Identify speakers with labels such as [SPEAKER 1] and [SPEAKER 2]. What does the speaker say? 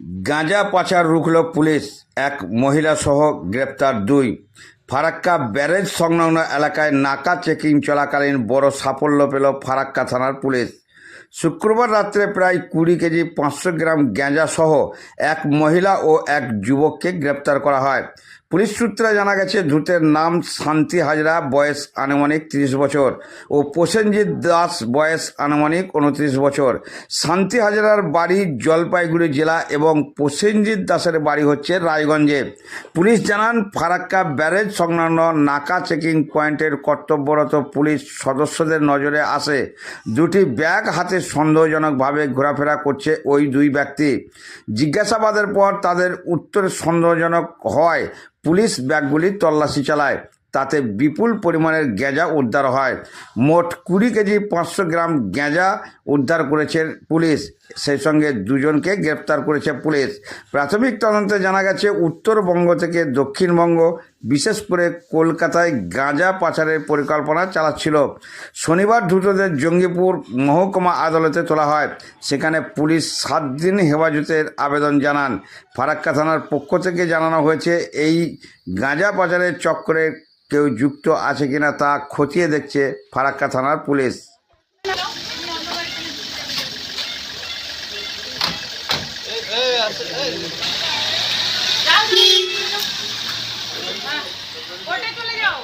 [SPEAKER 1] গাঁজা পাচার রুখল পুলিশ। এক মহিলা সহ গ্রেপ্তার দুই। ফারাক্কা ব্যারেজ সংলগ্ন এলাকায় নাকা চেকিং চলাকালীন বড় সাফল্য পেল ফারাক্কা থানার পুলিশ। শুক্রবার রাত্রে প্রায় কুড়ি কেজি পাঁচশো গ্রাম গ্যাঁজা সহ এক মহিলা ও এক যুবককে গ্রেপ্তার করা হয়। পুলিশ সূত্রে জানা গেছে, ধৃতের নাম শান্তি হাজরা, বয়স আনুমানিক তিরিশ বছর, ও প্রসেনজিৎ দাস, বয়স আনুমানিক উনত্রিশ বছর। শান্তি হাজরার বাড়ি জলপাইগুড়ি জেলা এবং প্রসেনজিৎ দাসের বাড়ি হচ্ছে রায়গঞ্জে। পুলিশ জানান, ফারাক্কা ব্যারেজ সংলগ্ন নাকা চেকিং পয়েন্টের কর্তব্যরত পুলিশ সদস্যদের নজরে আসে। দুটি ব্যাগ হাতে সন্দেহজনকভাবে ঘোরাফেরা করছে ওই দুই ব্যক্তি। জিজ্ঞাসাবাদের পর তাদের উত্তর সন্দেহজনক হয় পুলিশ ব্যাগগুলি তল্লাশি চালায়। তাতে বিপুল পরিমাণের গ্যাঁজা উদ্ধার হয়। মোট কুড়ি কেজি পাঁচশো গ্রাম গ্যাঁজা উদ্ধার করেছে পুলিশ। সেই সঙ্গে দুজনকে গ্রেপ্তার করেছে পুলিশ। প্রাথমিক তদন্তে জানা গেছে, উত্তরবঙ্গ থেকে দক্ষিণবঙ্গ, বিশেষ করে কলকাতায় গাঁজা পাচারের পরিকল্পনা চালাচ্ছিল। শনিবার দ্রুতদের জঙ্গিপুর মহকুমা আদালতে তোলা হয়। সেখানে পুলিশ সাত দিন হেফাজতের আবেদন জানান। ফারাক্কা থানার পক্ষ থেকে জানানো হয়েছে, এই গাঁজা পাচারের চক্রে কেউ যুক্ত আছে কিনা তা খতিয়ে দেখছে ফারাক্কা থানার পুলিশ।
[SPEAKER 2] কোর্টে চলে যাও।